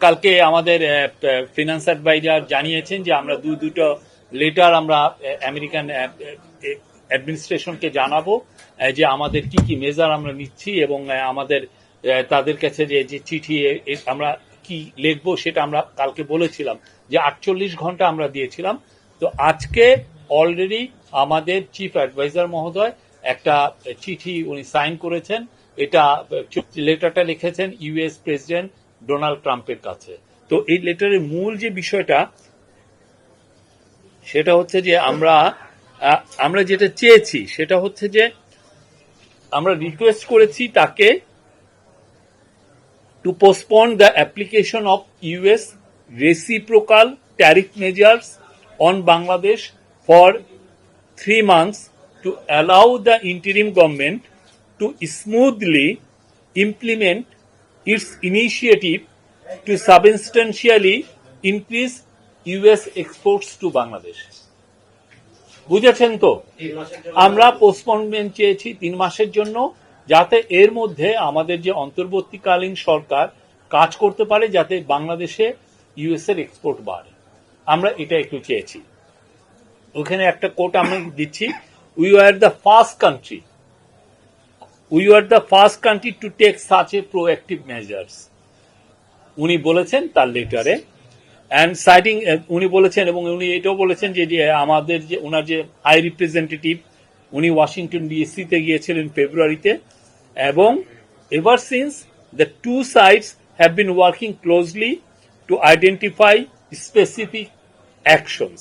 কালকে আমাদের finance adviser জানিয়েছেন যে আমরা দু, দুটো লেটার আমরা আমেরিকান অ্যাডমিনিস্ট্রেশনকে জানাব যে আমাদের কি কি মেজার আমরা নিচ্ছি এবং আমাদের তাদের কাছে যে যে চিঠি আমরা কি লিখব সেটা আমরা কালকে বলেছিলাম। যে আটচল্লিশ ঘণ্টা আমরা দিয়েছিলাম। তো আজকে অলরেডি আমাদের চিফ অ্যাডভাইজার মহোদয় একটা চিঠি উনি সাইন করেছেন। এটা লেটারটা লিখেছেন ইউএস প্রেসিডেন্ট ডোনাল্ড ট্রাম্পের কাছে। তো এই লেটারের মূল যে বিষয়টা, সেটা হচ্ছে যে আমরা আমরা যেটা চেয়েছি, সেটা হচ্ছে যে আমরা রিকোয়েস্ট করেছি তাকে to postpone the application of US reciprocal tariff measures on Bangladesh for three months to allow the interim government to smoothly implement its initiative to substantially increase US exports to Bangladesh. বুঝেছেন তো? আমরা postponement চেয়েছি তিন মাসের জন্য যাতে এর মধ্যে আমাদের যে অন্তর্বর্তীকালীন সরকার কাজ করতে পারে যাতে বাংলাদেশে ইউএস এর এক্সপোর্ট বাড়ে। আমরা এটা একটু চেয়েছি। ওখানে একটা কোট আমি দিচ্ছি we are the first country we are the first country to take such a proactive measures উনি বলেছেন তার লেটারে অ্যান্ড সাইটিং উনি বলেছেন এবং উনি এটাও বলেছেন যে আমাদের যে, ওনার যে হাই রিপ্রেজেন্টেটিভ উনি ওয়াশিংটন ডিসিতে গিয়েছিলেন ফেব্রুয়ারিতে এবং ever since the two sides have been working closely to identify specific actions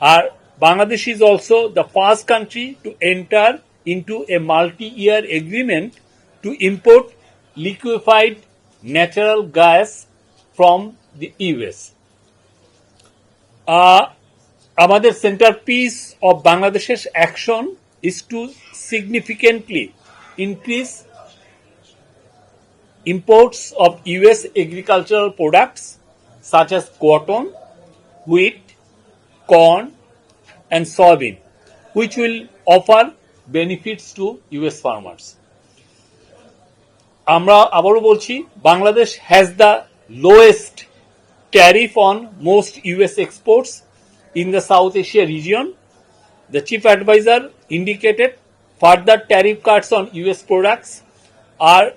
are Bangladesh is also the first country to enter into a multi-year agreement to import liquefied natural gas from the US. Uh, আমাদের centrepiece of বাংলাদেশের action is to significantly increase imports of US agricultural products such as cotton, wheat, corn, and soybean, which will offer benefits to US farmers. আমরা আবারও বলছি Bangladesh has the lowest tariff on most US exports in the South Asia region The chief advisor indicated further tariff cuts on US products are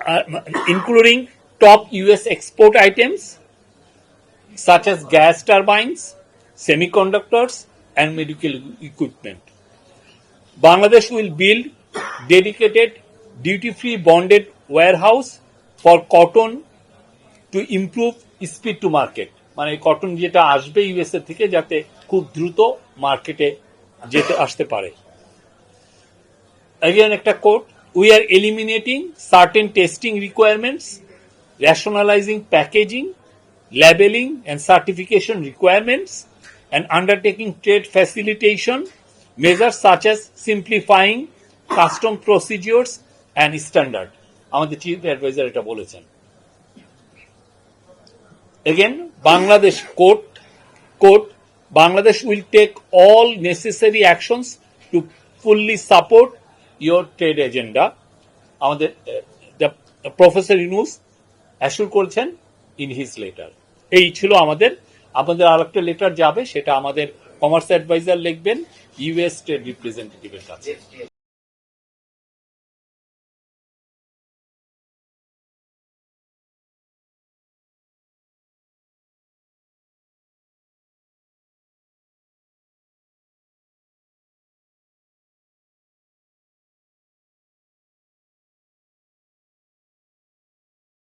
uh, including top US export items such as gas turbines, semiconductors, and medical equipment. Bangladesh will build dedicated duty-free bonded warehouse for cotton to improve speed to market মানে cotton যেটা আসবে USA থেকে যাতে খুব দ্রুত মার্কেটে যেতে আসতে পারে again একটা quote we are eliminating certain testing requirements rationalizing packaging labeling and certification requirements and undertaking trade facilitation measures such as simplifying custom procedures and standard আমাদের চিফ অ্যাডভাইজার এটা বলেছেন again bangladesh court court bangladesh will take all necessary actions to fully support your trade agenda আমাদের professor Yunus assure করেছেন in his letter এই ছিল আমাদের আমাদের আর একটা লেটার যাবে সেটা আমাদের কমার্স অ্যাডভাইজার লিখবেন ইউএস ট্রেড রিপ্রেজেন্টেটিভের কাছে।